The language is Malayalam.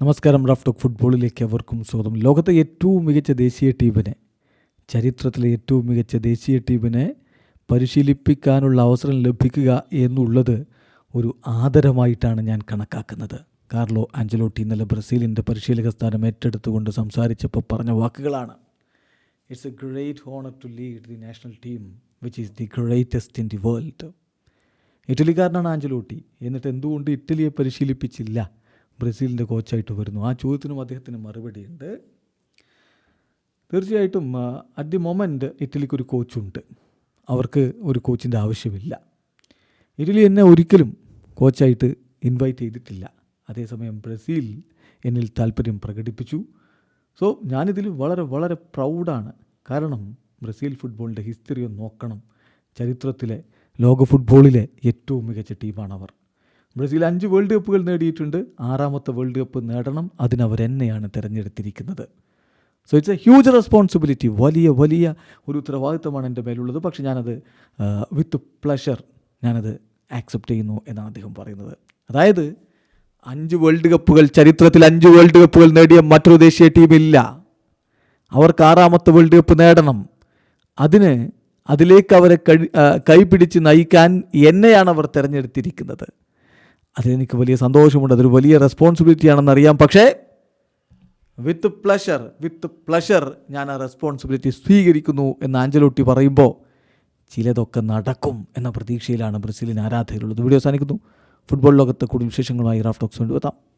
നമസ്കാരം റഫ് ടോക്ക് ഫുട്ബോളിലേക്ക് അവർക്കും സ്വാഗതം. ലോകത്തെ ഏറ്റവും മികച്ച ദേശീയ ടീമിനെ ചരിത്രത്തിലെ ഏറ്റവും മികച്ച ദേശീയ ടീമിനെ പരിശീലിപ്പിക്കാനുള്ള അവസരം ലഭിക്കുക എന്നുള്ളത് ഒരു ആദരമായിട്ടാണ് ഞാൻ കണക്കാക്കുന്നത്. കാർലോ ആഞ്ചലോട്ടി ഇന്നലെ ബ്രസീലിന്റെ പരിശീലക സ്ഥാനം ഏറ്റെടുത്തുകൊണ്ട് സംസാരിച്ചപ്പോൾ പറഞ്ഞ വാക്കുകളാണ്. It's a great honour to lead the national team which is the greatest in the world ഇറ്റലിക്കാരനാണ് Ancelotti എന്നിട്ട് എന്തുകൊണ്ട് ഇറ്റലിയെ പരിശീലിപ്പിച്ചില്ല? ബ്രസീലിന്റെ കോച്ചായിട്ട് വരുന്നു. ആ ചോദ്യത്തിനും അദ്ദേഹത്തിന് മറുപടിയുണ്ട്. തീർച്ചയായിട്ടും അറ്റ് ദി മൊമെന്റ് ഇറ്റലിക്ക് ഒരു കോച്ചുണ്ട്. അവർക്ക് ഒരു കോച്ചിന്റെ ആവശ്യമില്ല. ഇറ്റലി എന്നെ ഒരിക്കലും കോച്ചായിട്ട് ഇൻവൈറ്റ് ചെയ്തിട്ടില്ല. അതേസമയം ബ്രസീൽ എന്നിൽ താല്പര്യം പ്രകടിപ്പിച്ചു. സോ ഞാനിതിൽ വളരെ വളരെ പ്രൗഡാണ് കാരണം ബ്രസീൽ ഫുട്ബോളിന്റെ ഹിസ്റ്ററി നോക്കണം. ചരിത്രത്തിലെ ലോക ഫുട്ബോളിലെ ഏറ്റവും മികച്ച ടീമാണവർ ബ്രസീൽ അഞ്ച് വേൾഡ് കപ്പുകൾ നേടിയിട്ടുണ്ട്. ആറാമത്തെ വേൾഡ് കപ്പ് നേടണം. അതിനവർ എന്നെയാണ് തിരഞ്ഞെടുത്തിരിക്കുന്നത്. So it's a huge responsibility വലിയ വലിയ ഒരു ഉത്തരവാദിത്തമാണ് എന്റെ മേലുള്ളത്. പക്ഷേ ഞാനത് വിത്ത് പ്ലഷർ ഞാനത് ആക്സെപ്റ്റ് ചെയ്യുന്നു എന്നാണ് അദ്ദേഹം പറയുന്നത്. അതായത് അഞ്ച് വേൾഡ് കപ്പുകൾ ചരിത്രത്തിൽ അഞ്ച് വേൾഡ് കപ്പുകൾ നേടിയ മറ്റൊരു ദേശീയ ടീമില്ല അവർക്ക് ആറാമത്തെ വേൾഡ് കപ്പ് നേടണം. അതിന് അതിലേക്ക് അവരെ കഴി കൈപിടിച്ച് നയിക്കാൻ എന്നെയാണ് അവർ തിരഞ്ഞെടുത്തിരിക്കുന്നത്. അതിലെനിക്ക് വലിയ സന്തോഷമുണ്ട്. അതൊരു വലിയ റെസ്പോൺസിബിലിറ്റി ആണെന്ന് അറിയാം. പക്ഷേ വിത്ത് പ്ലഷർ വിത്ത് പ്ലഷർ ഞാൻ ആ റെസ്പോൺസിബിലിറ്റി സ്വീകരിക്കുന്നു എന്ന് ആഞ്ചലോട്ടി പറയുമ്പോൾ ചിലതൊക്കെ നടക്കും എന്ന പ്രതീക്ഷയിലാണ് ബ്രസീലിന് ആരാധകരുള്ളത്. വീഡിയോ അവസാനിക്കുന്നു. ഫുട്ബോൾ ലോകത്തെ കൂടുതൽ വിശേഷങ്ങളുമായി റാഫ്റ്റോക്സ് വേണ്ടി എത്താം.